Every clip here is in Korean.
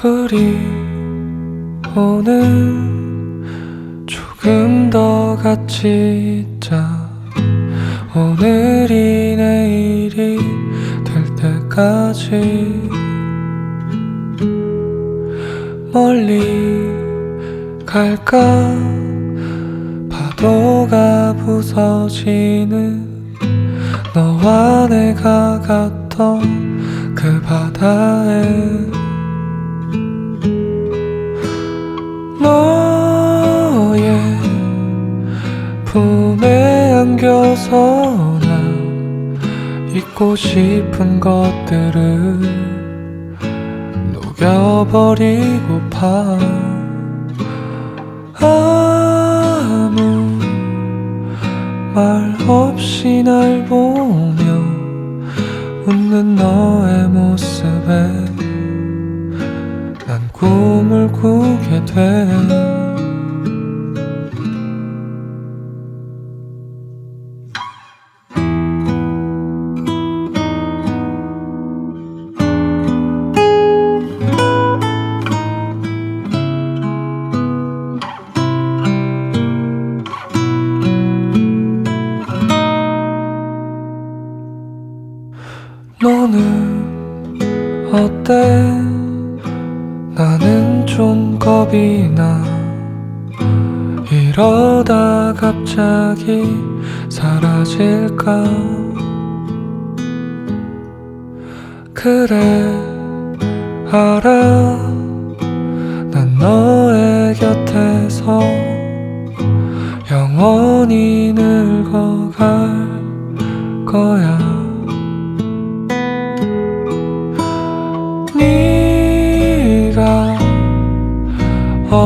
우리 오늘 조금 더 같이 있자. 오늘이 내일이 될 때까지. 멀리 갈까? 파도가 부서지는 너와 내가 갔던 그 바다에 난 잊고 싶은 것들을 녹여버리고파. 아무 말 없이 날 보며 웃는 너의 모습에 난 꿈을 꾸게 돼 너는 어때? 나는 좀 겁이 나. 이러다 갑자기 사라질까? 그래 알아. 난 너의 곁에서 영원히 늙어갈 거야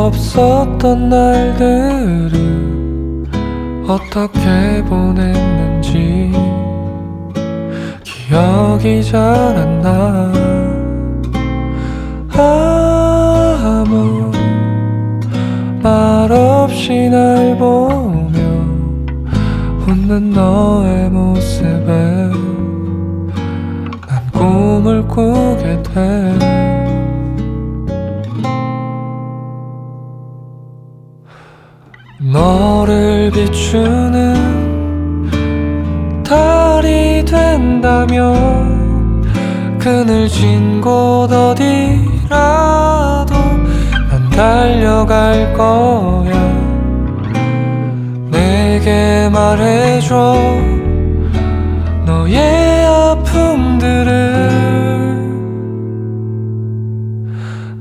없었던 날들을 어떻게 보냈는지 기억이 잘 안 나. 아무 말 없이 날 보며 웃는 너의 모습에 난 꿈을 꾸게 돼. 너를 비추는 달이 된다면 그늘진 곳 어디라도 난 달려갈 거야. 내게 말해줘 너의 아픔들을.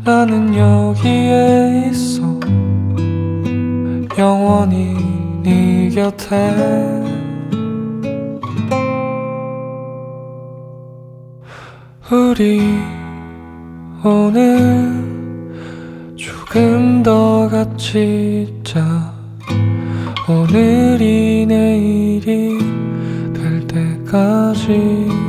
나는 여기에 있어 영원히 네 곁에. 우리 오늘 조금 더 같이 있자. 오늘이 내일이 될 때까지